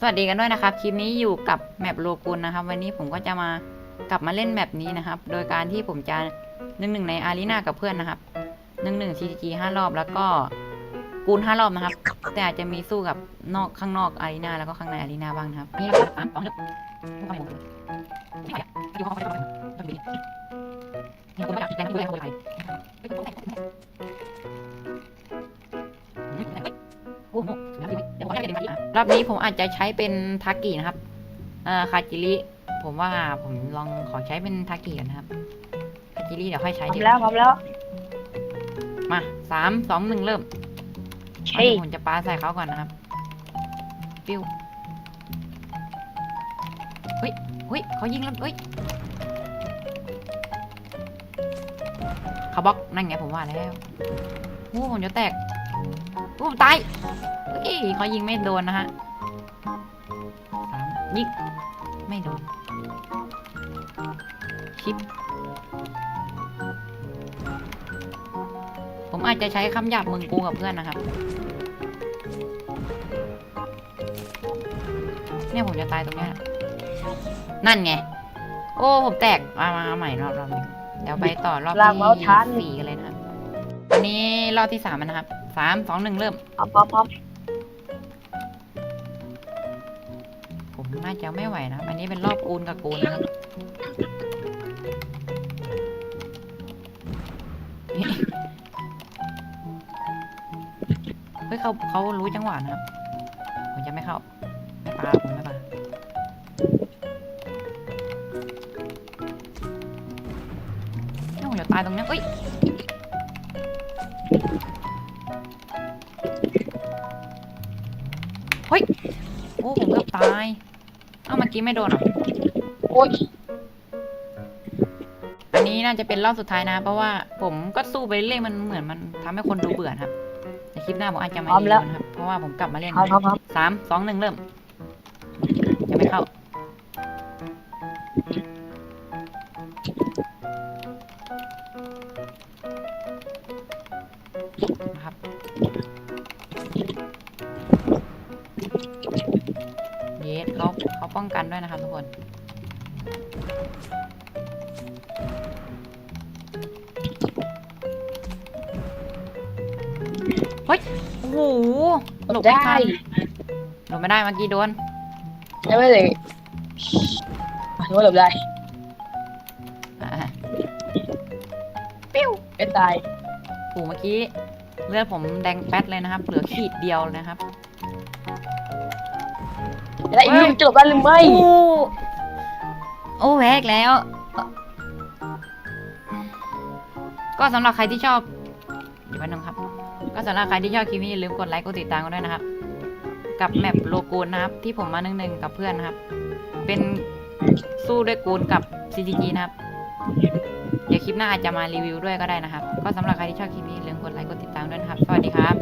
สวัสดีกันด้วยนะครับ คลิปนี้อยู่กับแมปโลกุนนะครับ วันนี้ผมก็จะมากลับมาเล่นแมปนี้นะครับ โดยการที่ผมจะหนึ่งหนึ่งในอารีนากับเพื่อนนะครับหนึ่งหนึ่งซีจีห้ารอบแล้วก็กูนห้ารอบนะครับ แต่อาจจะมีสู้กับนอกข้างนอกอารีนาแล้วก็ข้างในอารีนาบ้างนะครับนี่นะครับสามสองหนึ่งไม่ไหวเลยไม่หวอะอยู่ห้องไม่ได้ไม่ได้เนี่ยคุณไม่อยากแรงดูแรงคนไท รอบนี้ผมอาจจะใช้เป็นทากินะครับเอ่อคาจิริผมว่าผมลองขอใช้เป็นทากิกันนะครับคาจิริเดี๋ยวค่อยใช้พร้อทีมหลังแล้วพร้อมแล้ว มาสามสองหนึ่งเริ่มใช่อันนี้ผมจะปาใส่เขาก่อนนะครับ ปิ้วเฮ้ยเฮ้ยเขายิงแล้วเฮ้ยเขาบล็อกนั่นไงผมว่าแล้วโอ้ผมจะแตกโอ้ผมตายเฮ้ยเขายิงไม่โดนนะฮะสามยิงไม่โดน ชิป ผมอาจจะใช้คำหยาบมึงกูกับเพื่อนนะครับ เนี่ยผมจะตายตรงนี้นั่นไง โอ้ ผมแตก มามาใหม่รอบรอบนี้เดี๋ยวไปต่อรอบที่สี่กันเลยนะครับอันนี้รอบที่สามนะครับ สามสองหนึ่งเริ่ม พร้อมพร้อมพร้อมผมน่าจะไม่ไหวนะครับอันนี้เป็นรอบกูนกับกูนนะครับ เฮ้ยเขาเขารู้จังหวะนะครับ ผมจะไม่เข้า ไม่ปาผมไม่ปาเนี่ยผมจะตายตรงเนี้ยเอ้ย เฮ้ย โอ้ผมเกือบตาย เอ้าเมื่อกี้ไม่โดนเหรอโอ้ยอันนี้น่าจะเป็นรอบสุดท้ายนะ เพราะว่าผมก็สู้ไปเรื่อยมันเหมือนมันทำให้คนดูเบื่อนะครับ แต่คลิปหน้าผมอาจจะมาพร้อมรีแล้วิววนะครับ เพราะว่าผมกลับมาเล่นพร้อมพร้อมพร้อมสามสองหนึ่งเริ่ม จะไม่เข้า นะครับ เยสเขาเขาป้องกันด้วยนะครับทุกคน เฮ้ย โอ้โหหลบไม่ได้ทันหลบไม่ได้เมื่อกี้โดน ได้ไหมเลยถือว่าหลบได้อ่าปิ้วเป็นตายโอ้โหเมื่อกี้ เลือดผมแดงแป๊ดเลยนะครับ เหลือขีดเดียวนะครับ แล้วอีกลูกจะหลบได้หรือไม่ โอ้โอ้แวกแล้ว ก็สำหรับใครที่ชอบ เดี๋ยวแป๊บนึงครับ ก็สำหรับใครที่ชอบคลิปนี้อย่าลืมกดไลค์กดติดตามกันด้วยนะครับ กับแมปโลโกูนนะครับ ที่ผมมาหนึ่งหนึ่งกับเพื่อนนะครับ เป็นสู้ด้วยกูนกับ CTG นะครับ เดี๋ยวคลิปหน้าอาจจะมารีวิวด้วยก็ได้นะครับ ก็สำหรับใครที่ชอบคลิปนี้อย่าลืมกดไลค์กดติดตามด้วยนะครับ สวัสดีครับ